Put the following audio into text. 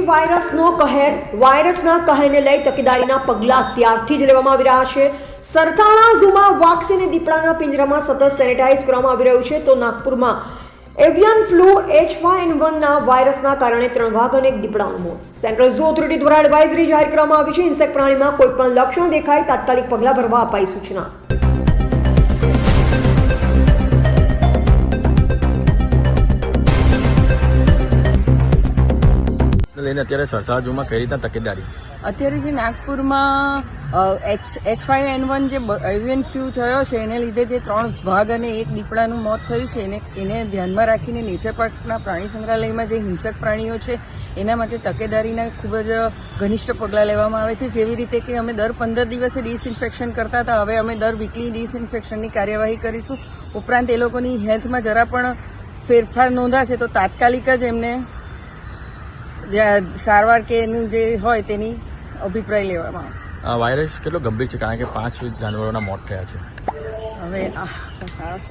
HMPV વાયરસનો કહેર વાયરસના કહેરને લઈ તકેદારીના પગલાં ત્યારથી જ લેવામાં આવી રહ્યા છે. સરથાણા ઝૂમાં વાઘસી અને દીપડાના પિંજરામાં સતત સેનેટાઇઝ કરવામાં આવી રહ્યું છે. તો નાગપુરમાં એવિયન ફ્લૂ એચ વાયન વનના વાયરસના કારણે ત્રણ વાઘ અને એક દીપડાનું મોત. સેન્ટ્રલ ઝૂ ઓથોરિટી દ્વારા એડવાઇઝરી જાહેર કરવામાં આવી છે. ઇન્સેક્ટ પ્રાણીમાં કોઈ પણ લક્ષણ દેખાય, તાત્કાલિક પગલાં ભરવા અપાઈ સૂચના. લઈને અત્યારે સરથાજુમાં કઈ રીતના તકેદારી? અત્યારે જે નાગપુરમાં H H five N one જે એવિયન ફ્યુ થયો છે, એને લીધે જે ત્રણ વાઘ અને એક દીપડાનું મોત થયું છે, એને એને ધ્યાનમાં રાખીને નેચર પાર્કના પ્રાણી સંગ્રહાલયમાં જે હિંસક પ્રાણીઓ છે, એના માટે તકેદારીના ખૂબ જ ઘનિષ્ઠ પગલાં લેવામાં આવે છે. જેવી રીતે કે અમે દર પંદર દિવસે ડિસઇન્ફેક્શન કરતા હતા, હવે અમે દર વીકલી ડિસઇન્ફેક્શનની કાર્યવાહી કરીશું. ઉપરાંત એ લોકોની હેલ્થમાં જરા પણ ફેરફાર નોંધાશે તો તાત્કાલિક જ એમને સારવાર કે એનું જે હોય તેની અભિપ્રાય લેવામાં આવશે. આ વાયરસ કેટલો ગંભીર છે? કારણ કે પાંચ જાનવરોના મોત થયા છે. હવે